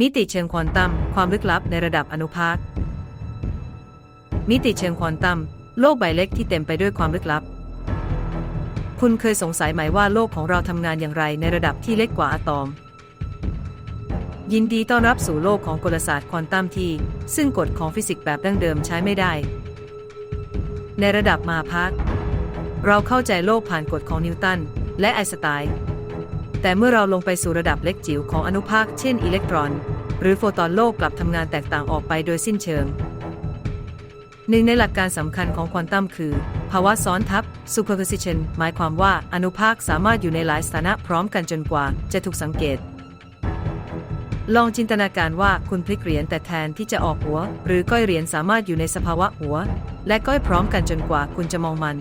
มิติเชิงควอนตัม ความลึกลับในระดับอนุภาค มิติเชิงควอนตัม โลกใบเล็กที่เต็มไปด้วยความลึกลับ คุณเคยสงสัยไหมว่าโลกของเราทำงานอย่างไรในระดับที่เล็กกว่าอะตอม ยินดีต้อนรับสู่โลกของกลศาสตร์ควอนตัมที่ ซึ่งกฎของฟิสิกส์แบบดั้งเดิมใช้ไม่ได้ ในระดับมาพักเราเข้าใจโลกผ่านกฎของนิวตันและไอน์สไตน์ แต่เมื่อเราลงไปสู่ระดับเล็กจิ๋วของอนุภาคเช่นอิเล็กตรอน หรือโฟตอนโลกกลับทำงานแตกต่างออกไปโดยสิ้นเชิง หนึ่งในหลักการสำคัญของควอนตัมคือ ภาวะซ้อนทับ superposition หมายความว่าอนุภาคสามารถอยู่ในหลายสถานะพร้อมกันจนกว่าจะถูกสังเกตลองจินตนาการว่าคุณพลิกเหรียญแต่แทนที่จะออกหัว หรือก้อยเหรียญสามารถอยู่ในสภาวะหัว และก้อยพร้อมกันจนกว่าคุณจะมองมัน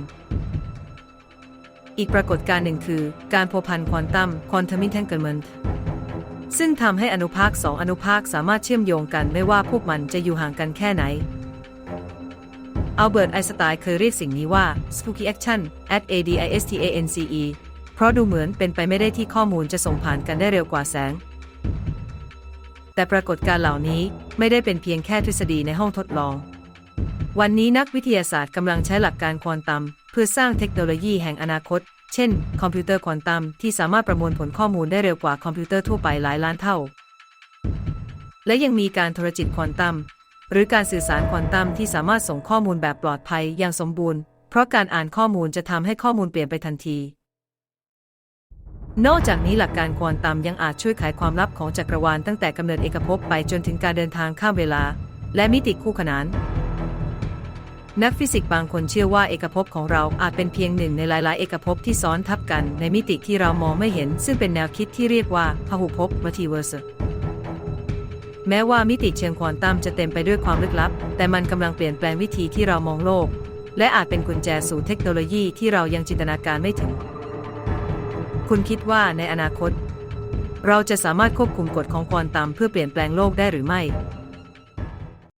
อีกปรากฏการณ์หนึ่งคือ การพัวพันควอนตัม quantum entanglement ซึ่งทำให้อนุภาคสองอนุภาคสามารถเชื่อมโยงกันไม่ว่าพวกมันจะอยู่ห่างกันแค่ไหนอัลเบิร์ตไอน์สไตน์เคยเรียกสิ่งนี้ว่า spooky action at adistance เพราะดูเหมือนเป็นไปไม่ได้ที่ข้อมูลจะส่งผ่านกันได้เร็วกว่าแสง แต่ปรากฏการเหล่านี้ไม่ได้เป็นเพียงแค่ทฤษฎีในห้องทดลอง วันนี้นักวิทยาศาสตร์กำลังใช้หลักการควอนตัม เพื่อสร้างเทคโนโลยีแห่งอนาคต เช่น คอมพิวเตอร์ควอนตัมที่สามารถประมวลผลข้อมูลได้เร็วกว่าคอมพิวเตอร์ทั่วไปหลายล้านเท่า และยังมีการโทรจิตควอนตัม หรือการสื่อสารควอนตัมที่สามารถส่งข้อมูลแบบปลอดภัยอย่างสมบูรณ์ เพราะการอ่านข้อมูลจะทำให้ข้อมูลเปลี่ยนไปทันที นอกจากนี้หลักการควอนตัมยังอาจช่วยไขความลับของจักรวาลตั้งแต่กำเนิดเอกภพไปจนถึงการเดินทางข้ามเวลา และมิติคู่ขนาน นักฟิสิกส์บางคนเชื่อว่าเอกภพของเราอาจเป็นเพียงหนึ่งในหลาย ๆ เอกภพที่ซ้อนทับกันในมิติที่เรามองไม่เห็น ซึ่งเป็นแนวคิดที่เรียกว่าพหุภพ multiverse แม้ว่ามิติเชิงควอนตัมจะเต็มไปด้วยความลึกลับ แต่มันกำลังเปลี่ยนแปลงวิธีที่เรามองโลก และอาจเป็นกุญแจสู่เทคโนโลยีที่เรายังจินตนาการไม่ถึง คุณคิดว่าในอนาคต เราจะสามารถควบคุมกฎของควอนตัมเพื่อเปลี่ยนแปลงโลกได้หรือไม่